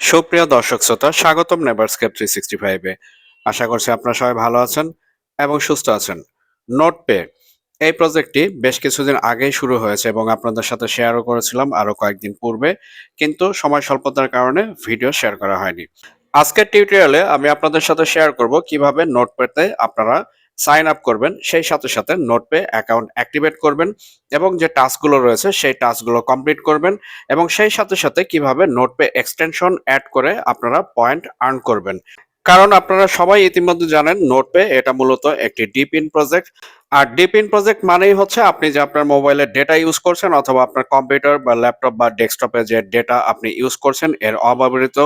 সুপ্রিয় দর্শক শ্রোতা, স্বাগতম নেভারস্কেপ থ্রি সিক্সটি ফাইভে আশা করছি আপনারা সবাই ভালো আছেন এবং সুস্থ আছেন। নোট পে এই প্রজেক্টটি বেশ কিছুদিন আগেই শুরু হয়েছে এবং আপনাদের সাথে শেয়ারও করেছিলাম আরও কয়েকদিন পূর্বে, কিন্তু সময় স্বল্পতার কারণে ভিডিও শেয়ার করা হয়নি। আজকের টিউটোরিয়ালে আমি আপনাদের সাথে শেয়ার করব কীভাবে নোট পেতে আপনারা সাইন আপ করবেন, সেই সাথে সাথে নোট পে অ্যাকাউন্ট অ্যাক্টিভেট করবেন এবং যে টাস্কগুলো রয়েছে, সেই টাস্কগুলো কমপ্লিট করবেন এবং সেই সাথে সাথে কীভাবে নোট পে এক্সটেনশন অ্যাড করে আপনারা পয়েন্ট আর্ন করবেন। কারণ আপনারা সবাই ইতিমধ্যে জানেন নোটপে এটা মূলত একটি ডিপ ইন প্রজেক্ট আর ডিপ ইন প্রজেক্ট মানেই হচ্ছে আপনি যে আপনার মোবাইলে ডেটা ইউজ করছেন অথবা আপনার কম্পিউটার বা ল্যাপটপ বা ডেস্কটপে যে ডেটা আপনি ইউজ করছেন, এর অব্যবহৃত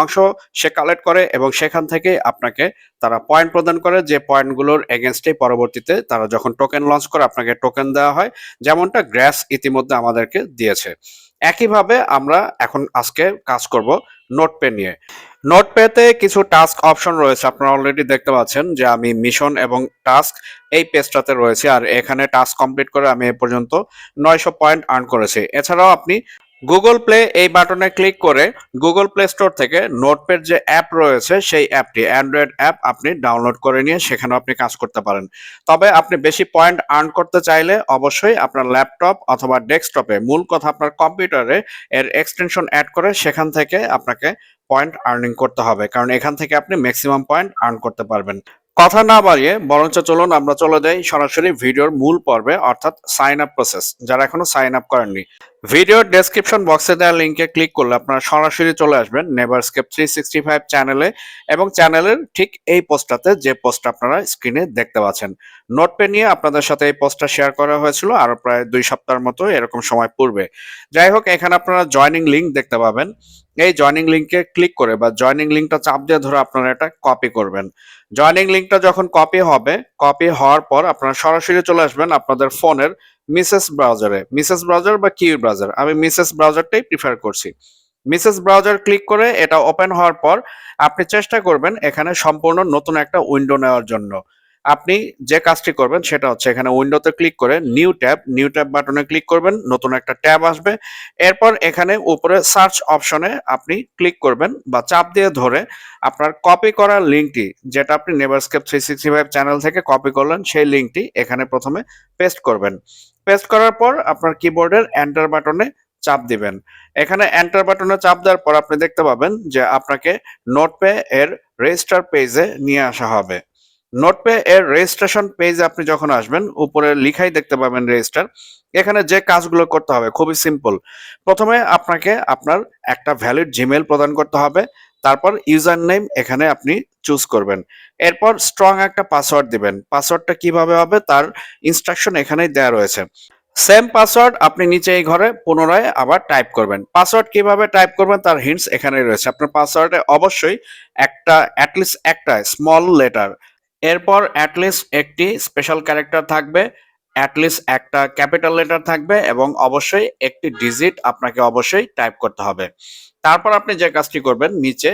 অংশ সে কালেক্ট করে এবং সেখান থেকে আপনাকে তারা পয়েন্ট প্রদান করে যে পয়েন্টগুলোর এগেনস্টে পরবর্তীতে তারা যখন টোকেন লঞ্চ করে আপনাকে টোকেন দেওয়া হয়, যেমনটা গ্র্যাস ইতিমধ্যে আমাদেরকে দিয়েছে। একইভাবে আমরা এখন আজকে কাজ করব নোটপে নিয়ে। নোটপেতে কিছু টাস্ক অপশন রয়েছে। আপনারা অলরেডি দেখতে পাচ্ছেন যে আমি মিশন এবং টাস্ক এই পেজটাতে রয়েছে। আর এখানে টাস্ক কমপ্লিট করে আমি এ পর্যন্ত নয়শো পয়েন্ট আর্ন করেছি। এছাড়াও আপনি গুগল প্লে এই বাটনে ক্লিক করে গুগল প্লে স্টোর থেকে নোটপ্যাড যে অ্যাপ রয়েছে, সেই অ্যাপটি অ্যান্ড্রয়েড অ্যাপ আপনি ডাউনলোড করে নিয়ে সেখানেও আপনি কাজ করতে পারেন। তবে আপনি বেশি পয়েন্ট আর্ন করতে চাইলে অবশ্যই আপনার ল্যাপটপ অথবা ডেস্কটপে মূল কথা আপনার কম্পিউটারে এর এক্সটেনশন অ্যাড করে সেখান থেকে আপনাকে পয়েন্ট আর্নিং করতে হবে। কারণ এখান থেকে আপনি ম্যাক্সিমাম পয়েন্ট আর্ন করতে পারবেন। কথা না বাড়িয়ে, বরঞ্চ চলুন আমরা চলে যাই সরাসরি ভিডিওর মূল পর্বে, অর্থাৎ সাইন আপ প্রসেস যারা এখনও সাইন আপ করেননি ভিডিওর ডেসক্রিপশন বক্সে দেওয়া লিঙ্কে ক্লিক করলে আপনারা সরাসরি চলে আসবেন never Neverscape three sixty five চ্যানেলে এবং চ্যানেলের ঠিক এই পোস্টটাতে যে পোস্ট আপনারা স্ক্রিনে দেখতে পাচ্ছেন। নোটপে নিয়ে আপনাদের সাথে এই পোস্টটা শেয়ার করা হয়েছিল আরও প্রায় দুই সপ্তাহের মতো এরকম সময় পূর্বে। যাই হোক, এখানে আপনারা জয়নিং লিঙ্ক দেখতে পাবেন। এই জয়নিং লিঙ্কে ক্লিক করে বা জয়নিং লিঙ্কটা চাপ দিয়ে ধরে আপনারা এটা কপি করবেন। জয়নিং লিঙ্কটা যখন কপি হবে কপি হওয়ার পর আপনারা সরাসরি চলে আসবেন আপনাদের ফোনের মিসেস ব্রাউজারে মিসেস ব্রাউজার বা কিউ ব্রাউজার আমি মিসেস ব্রাউজারটাই প্রিফার করছি। মিসেস ব্রাউজার ক্লিক করে এটা ওপেন হওয়ার পর আপনি চেষ্টা করবেন এখানে সম্পূর্ণ নতুন একটা উইন্ডো নেওয়ার জন্য। আপনি যে কাজটি করবেন সেটা হচ্ছে এখানে উইন্ডোতে ক্লিক করে নিউ ট্যাব নিউ ট্যাব বাটনে ক্লিক করবেন, নতুন একটা ট্যাব আসবে। এরপর এখানে উপরে সার্চ অপশনে আপনি ক্লিক করবেন বা চাপ দিয়ে ধরে আপনার কপি করা লিঙ্কটি যেটা আপনি Neverscape three sixty five channel থেকে কপি করলেন, সেই লিঙ্কটি এখানে প্রথমে পেস্ট করবেন। পেস্ট করার পর আপনার কিবোর্ডের এন্টার বাটনে চাপ দিবেন। এখানে এন্টার বাটনে চাপ দেওয়ার পর আপনি দেখতে পাবেন যে আপনাকে নোটপে এর রেজিস্টার পেজে নিয়ে আসা হবে। নোটপে এর রেজিস্ট্রেশন পেজ আপনি যখন আসবেন, উপরে লিখাই দেখতে পাবেন রেজিস্টার এখানে যে কাজগুলো করতে হবে, খুবই সিম্পল প্রথমে আপনাকে আপনার একটা ভ্যালিড জিমেল প্রদান করতে হবে, তারপর ইউজার নেম এখানে আপনি চুজ করবেন। এরপর স্ট্রং একটা পাসওয়ার্ড দিবেন। পাসওয়ার্ডটা কীভাবে হবে, তার ইনস্ট্রাকশন এখানেই দেওয়া রয়েছে। সেম পাসওয়ার্ড আপনি নিচে এই ঘরে পুনরায় আবার টাইপ করবেন। পাসওয়ার্ড কীভাবে টাইপ করবেন, তার হিন্টস এখানে রয়েছে। আপনার পাসওয়ার্ডে অবশ্যই একটা অ্যাটলিস্ট একটা স্মল লেটার এরপর অ্যাটলিস্ট একটি স্পেশাল ক্যারেক্টার থাকবে অ্যাটলিস্ট একটা ক্যাপিটাল লেটার থাকবে এবং অবশ্যই একটি ডিজিট আপনাকে অবশ্যই টাইপ করতে হবে। তারপর আপনি যে কাজটি করবেন, নিচে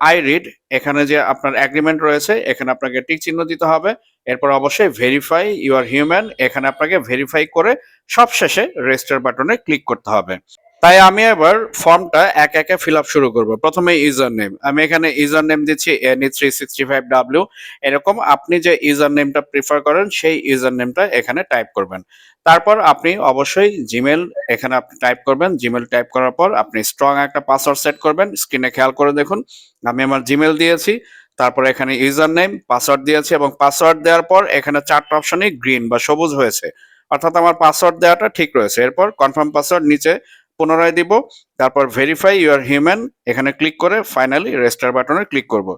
আই রিড এখানে যে আপনার অ্যাগ্রিমেন্ট রয়েছে, এখানে আপনাকে টিক চিহ্ন দিতে হবে। এরপর অবশ্যই ভেরিফাই ইউ আর হিউম্যান এখানে আপনাকে ভেরিফাই করে সবশেষে রেজিস্টার বাটনে ক্লিক করতে হবে। তাই আমি এবার ফর্মটা এক একে ফিল আপ শুরু করব। প্রথমে ইউজার নেম আমি এখানে ইউজার নেম দিচ্ছি Annie three sixty five W এরকম আপনি যে ইউজার নেমটা প্রিফার করেন, সেই ইউজার নেমটা এখানে টাইপ করবেন। তারপর আপনি অবশ্যই জিমেল এখানে আপনি টাইপ করবেন। জিমেল টাইপ করার পর আপনি স্ট্রং একটা পাসওয়ার্ড সেট করবেন। স্ক্রিনে খেয়াল করে দেখুন, আমি আমার জিমেল দিয়েছি। তারপর এখানে ইউজার নেম পাসওয়ার্ড দিয়েছি এবং পাসওয়ার্ড দেওয়ার পর এখানে চারটা অপশনই গ্রিন বা সবুজ হয়েছে। অর্থাৎ আমার পাসওয়ার্ড দেওয়াটা ঠিক রয়েছে। এরপর কনফার্ম পাসওয়ার্ড নিচে পুনরায় দিব, তারপর ভেরিফাই ইউর হিউম্যান এখানে ক্লিক করে ফাইনালি রেজিস্টার বাটনে ক্লিক করব।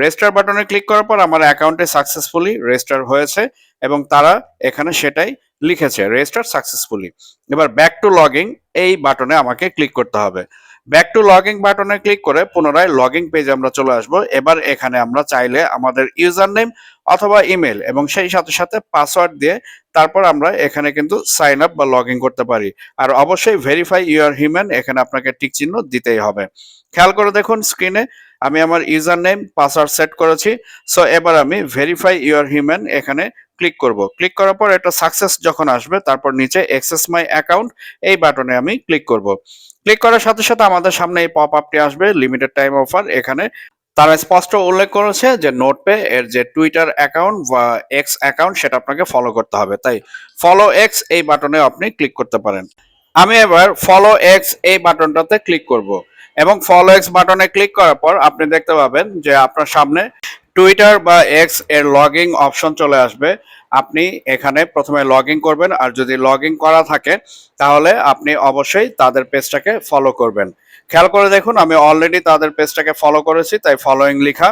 রেজিস্টার বাটনে ক্লিক করার পর আমার অ্যাকাউন্টে সাকসেসফুলি রেজিস্টার হয়েছে এবং তারা এখানে সেটাই লিখেছে রেজিস্টার সাকসেসফুলি এবার ব্যাক টু লগিং এই বাটনে আমাকে ক্লিক করতে হবে। ব্যাক টু লগিং বাটনে ক্লিক করে পুনরায় লগিং পেজে আমরা চলে আসব। এবার এখানে আমরা চাইলে আমাদের ইউজার নেম অথবা ইমেল এবং সেই সাথে সাথে পাসওয়ার্ড দিয়ে তারপর আমরা এখানে কিন্তু সাইন আপ বা লগ ইন করতে পারি। আর অবশ্যই ভেরিফাই ইউর হিউম্যান এখানে আপনাকে টিক চিহ্ন দিতেই হবে। খেয়াল করে দেখুন স্ক্রিনে আমি আমার ইউজার নেম পাসওয়ার্ড সেট করেছি। সো এবার আমি ভেরিফাই ইউর হিউম্যান এখানে ক্লিক করব। ক্লিক করার পর একটা সাকসেস যখন আসবে, তারপর নিচে এক্সেস মাই অ্যাকাউন্ট এই বাটনে আমি ক্লিক করব। ক্লিক করার সাথে সাথে আমাদের সামনে এই পপ আপটি আসবে লিমিটেড টাইম অফার এখানে তারা স্পষ্ট উল্লেখ করেছে যে নোটপে এর যে টুইটার অ্যাকাউন্ট বা এক্স অ্যাকাউন্ট সেটা আপনাকে ফলো করতে হবে। তাই ফলো এক্স এই বাটনে আপনি ক্লিক করতে পারেন। আমি এবার ফলো এক্স এই বাটনটাতে ক্লিক করব। এবং ফলো এক্স বাটনে ক্লিক করার পর আপনি দেখতে পাবেন যে আপনার সামনে টুইটার বা এক্সের লগইন অপশন চলে আসবে। আপনি এখানে প্রথমে লগ করবেন আর যদি লগ করা থাকে, তাহলে আপনি অবশ্যই তাদের পেজটাকে ফলো করবেন। খেয়াল করে দেখুন, আমি অলরেডি তাদের পেজটাকে ফলো করেছি, তাই ফলোইং লেখা।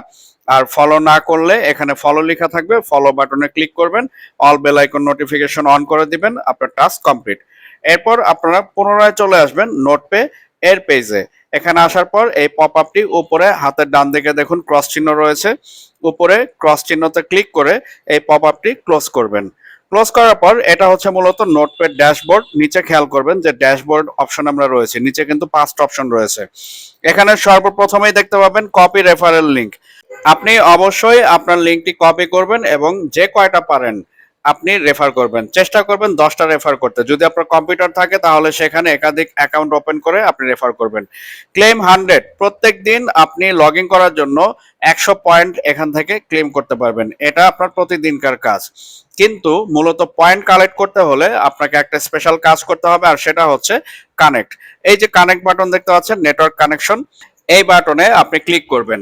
আর ফলো না করলে এখানে ফলো লেখা থাকবে ফলো বাটনে ক্লিক করবেন all bell icon notification on করে দিবেন, আপনার টাস্ক কমপ্লিট এরপর আপনারা পুনরায় চলে আসবেন নোটপে এর পেজে এখানে আসার পর এই পপ আপটি উপরে হাতের ডান দিকে দেখুন ক্রস চিহ্ন রয়েছে। উপরে ক্রস চিহ্নতে ক্লিক করে এই পপ আপটি ক্লোজ করবেন। ক্লোজ করার পর এটা হচ্ছে মূলত নোটপ্যাড ড্যাশবোর্ড নিচে খেয়াল করবেন যে ড্যাশবোর্ড অপশন আমরা রয়েছে। নিচে কিন্তু পাঁচটা অপশন রয়েছে। এখানে সর্বপ্রথমেই দেখতে পাবেন কপি রেফারেল লিংক আপনি অবশ্যই আপনার লিঙ্কটি কপি করবেন এবং যে কয়টা পারেন আপনি রেফার করবেন। চেষ্টা করবেন দশটা রেফার করতে। যদি আপনার কম্পিউটার থাকে, তাহলে সেখানে একাধিক অ্যাকাউন্ট ওপেন করে আপনি রেফার করবেন। ক্লেম হান্ড্রেড প্রত্যেক দিন আপনি লগ ইন করার জন্য একশো পয়েন্ট এখান থেকে ক্লেম করতে পারবেন। এটা আপনার প্রতিদিনকার কাজ। কিন্তু মূলত পয়েন্ট কালেক্ট করতে হলে আপনাকে একটা স্পেশাল কাজ করতে হবে, আর সেটা হচ্ছে কানেক্ট এই যে কানেক্ট বাটন দেখতে পাচ্ছেন নেটওয়ার্ক কানেকশন এই বাটনে আপনি ক্লিক করবেন।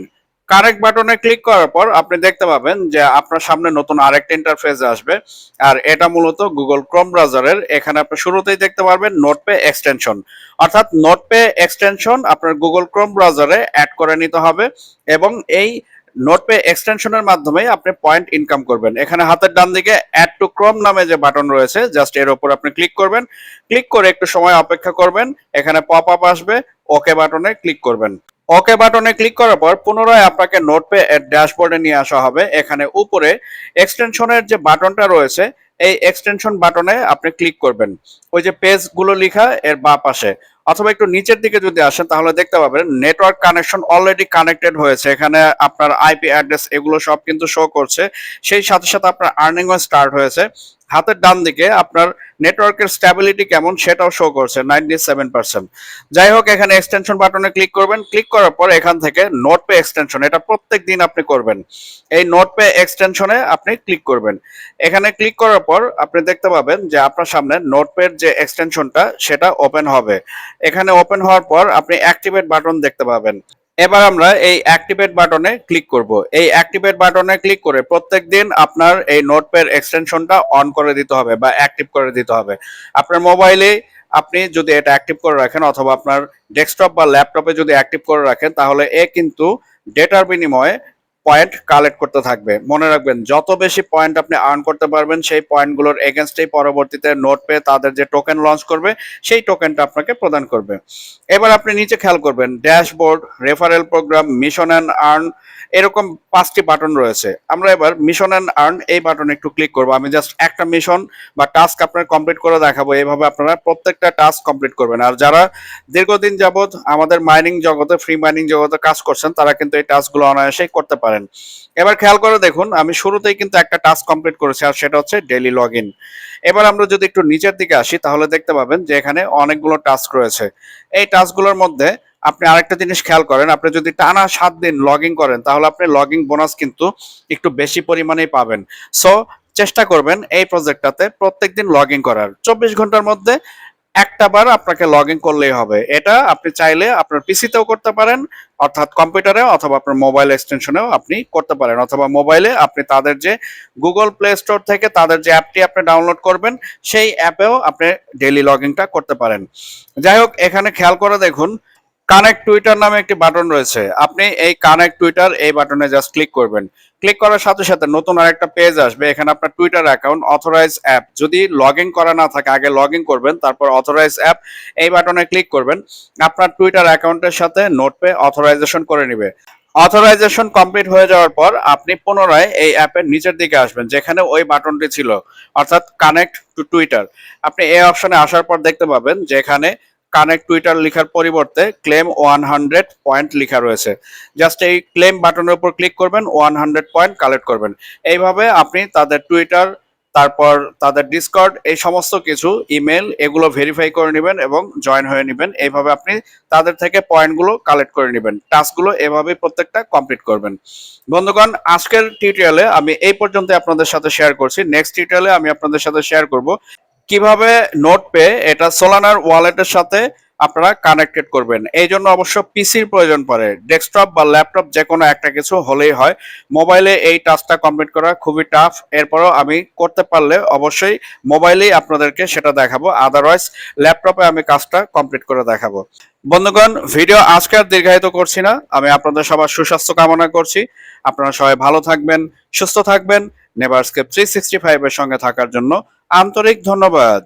কারেক্ট বাটনে ক্লিক করার পর আপনি দেখতে পাবেন যে আপনার সামনে নতুন আরেকটা ইন্টারফেস আসবে। আর এটা মূলত গুগল ক্রোম ব্রাউজারের এখানে আপনি শুরুতেই দেখতে পারবেন নোটপে এক্সটেনশন অর্থাৎ নোটপে এক্সটেনশন আপনার গুগল ক্রোম ব্রাউজারে অ্যাড করে নিতে হবে এবং এই নোটপে এক্সটেনশনের মাধ্যমে আপনি পয়েন্ট ইনকাম করবেন। এখানে হাতের ডান দিকে অ্যাড টু ক্রোম নামে যে বাটন রয়েছে জাস্ট এর উপর আপনি ক্লিক করবেন। ক্লিক করে একটু সময় অপেক্ষা করবেন। এখানে পপ আপ আসবে ওকে বাটনে ক্লিক করবেন। ওকে বাটনে ক্লিক করার পর পুনরায় আপনাকে নোটপে ড্যাশবোর্ডে নিয়ে আসা হবে। এখানে উপরে এক্সটেনশনের যে বাটনটা রয়েছে, এই এক্সটেনশন বাটনে আপনি ক্লিক করবেন। ওই যে পেজগুলো লেখা এর বা পাশে। অথবা একটু নিচের দিকে যদি আসেন, তাহলে দেখতে পাবেন নেটওয়ার্ক কানেকশন অলরেডি কানেক্টেড হয়েছে। এখানে আপনার আইপি অ্যাড্রেস এগুলো সব কিন্তু শো করছে। সেই সাথে সাথে আপনার আর্নিংও স্টার্ট হয়েছে। হাতের ডান দিকে আপনার নেটওয়ার্কের স্ট্যাবিলিটি কেমন সেটাও শো করছে নাইনটি সেভেন পার্সেন্ট যাই হোক, এখানে এক্সটেনশন বাটনে ক্লিক করবেন। ক্লিক করার পর এখান থেকে নোট পে এক্সটেনশন এটা প্রত্যেক দিন আপনি করবেন। এই নোট পে এক্সটেনশনে আপনি ক্লিক করবেন। এখানে ক্লিক করার পর আপনি দেখতে পাবেন যে আপনার সামনে নোট নোটপের যে এক্সটেনশনটা সেটা ওপেন হবে। এখানে ওপেন হওয়ার পর আপনি অ্যাক্টিভেট বাটন দেখতে পাবেন। এবার আমরা এই অ্যাক্টিভেট বাটনে ক্লিক করব। এই অ্যাক্টিভেট বাটনে ক্লিক করে প্রত্যেক দিন আপনার এই নোটপ্যাড এক্সটেনশনটা অন করে দিতে হবে বা অ্যাক্টিভ করে দিতে হবে। আপনার মোবাইলে আপনি যদি এটা অ্যাক্টিভ করে রাখেন অথবা আপনার ডেস্কটপ বা ল্যাপটপে যদি অ্যাক্টিভ করে রাখেন, তাহলে এ কিন্তু ডেটার বিনিময়ে পয়েন্ট কালেক্ট করতে থাকবে। মনে রাখবেন, যত বেশি পয়েন্ট আপনি আর্ন করতে পারবেন, সেই পয়েন্টগুলোর এগেনস্টেই পরবর্তীতে নোট পেয়ে তাদের যে টোকেন লঞ্চ করবে, সেই টোকেনটা আপনাকে প্রদান করবে। এবার আপনি নিচে খেয়াল করবেন dashboard referral program mission and earn এরকম পাঁচটি বাটন রয়েছে। আমরা এবার মিশন অ্যান্ড আর্ন এই বাটনে একটু ক্লিক করব। আমি জাস্ট একটা মিশন বা টাস্ক আপনার কমপ্লিট করে দেখাবো। এইভাবে আপনারা প্রত্যেকটা টাস্ক কমপ্লিট করবেন। আর যারা দীর্ঘদিন যাবৎ আমাদের মাইনিং জগতে ফ্রি মাইনিং জগতে কাজ করছেন, তারা কিন্তু এই টাস্কগুলো অনায়াসেই করতে পারেন এবার খেয়াল করে দেখুন, আমি শুরুতেই কিন্তু একটা টাস্ক কমপ্লিট করেছি, আর সেটা হচ্ছে ডেলি লগ ইন এবার আমরা যদি একটু নিচের দিকে আসি, তাহলে দেখতে পাবেন যে এখানে অনেকগুলো টাস্ক রয়েছে। এই টাস্কগুলোর মধ্যে আপনি আরেকটা জিনিস খেয়াল করেন, আপনি যদি টানা সাত দিন লগ করেন, তাহলে আপনি লগ বোনাস কিন্তু একটু বেশি পরিমাণেই পাবেন। সো চেষ্টা করবেন এই প্রজেক্টটাতে প্রত্যেকদিন লগ ইন করার। চব্বিশ ঘণ্টার মধ্যে একটা বার আপনাকে লগ ইন করলেই হবে। এটা আপনি চাইলে আপনার পিসিতেও করতে পারেন, অর্থাৎ কম্পিউটারে অথবা আপনার মোবাইল এক্সটেনশনেও আপনি করতে পারেন, অথবা মোবাইলে আপনি তাদের যে গুগল প্লে স্টোর থেকে তাদের যে অ্যাপটি আপনি ডাউনলোড করবেন, সেই অ্যাপেও আপনি ডেলি লগ ইনটা করতে পারেন। যাই হোক, এখানে খেয়াল করে দেখুন কানেক্ট টুইটার নামে একটি বাটন রয়েছে। আপনি এই কানেক্ট টুইটার এই বাটনে জাস্ট ক্লিক করবেন। ক্লিক করার সাথে সাথে নতুন আরেকটা পেজ আসবে। এখানে আপনার টুইটার অ্যাকাউন্ট অথরাইজ অ্যাপ যদি লগ ইন করা না থাকে, আগে লগ ইন করবেন, তারপর অথরাইজ অ্যাপ এই বাটনে ক্লিক করবেন। আপনার টুইটার অ্যাকাউন্টের সাথে নোট পে অথরাইজেশন করে নিবে। অথরাইজেশন কমপ্লিট হয়ে যাওয়ার পর আপনি পুনরায় এই অ্যাপের নিচের দিকে আসবেন, যেখানে ওই বাটনটি ছিল। অর্থাৎ কানেক্ট টু টুইটার আপনি এই অপশনে আসার পর দেখতে পাবেন, যেখানে কানেক্ট টুইটার লেখার পরিবর্তে ক্লেম ওয়ান হান্ড্রেড পয়েন্ট লেখা রয়েছে। জাস্ট এই ক্লেম বাটনের উপর ক্লিক করবেন, ওয়ান হান্ড্রেড পয়েন্ট কালেক্ট করবেন। এইভাবে আপনি তাদের টুইটার, তারপর তাদের ডিসকর্ড, এই সমস্ত কিছু, ইমেল, এগুলো ভেরিফাই করে নেবেন এবং জয়েন হয়ে নেবেন। এইভাবে আপনি তাদের থেকে পয়েন্টগুলো কালেক্ট করে নেবেন। টাস্কগুলো এভাবেই প্রত্যেকটা কমপ্লিট করবেন। বন্ধুগণ, আজকের টিউটোরিয়ালে আমি এই পর্যন্ত আপনাদের সাথে শেয়ার করছি। নেক্সট টিউটোরিয়ালে আমি আপনাদের সাথে শেয়ার করব কীভাবে নোট পে এটা সোলানার ওয়ালেটের সাথে আপনারা কানেক্টেড করবেন। এই জন্য অবশ্য পিসির প্রয়োজন পড়ে। ডেস্কটপ বা ল্যাপটপ যে কোনো একটা কিছু হলেই হয়। মোবাইলে এই টাস্কটা কমপ্লিট করা খুবই টাফ এরপরও আমি করতে পারলে অবশ্যই মোবাইলেই আপনাদেরকে সেটা দেখাবো। আদারওয়াইজ ল্যাপটপে আমি কাজটা কমপ্লিট করে দেখাবো। বন্ধুগণ ভিডিও আজকে আর দীর্ঘায়িত করছি না। আমি আপনাদের সবার সুস্বাস্থ্য কামনা করছি। আপনারা সবাই ভালো থাকবেন, সুস্থ থাকবেন। নেভার স্কেপ থ্রি সিক্সটি ফাইভের সঙ্গে থাকার জন্য আন্তরিক ধন্যবাদ।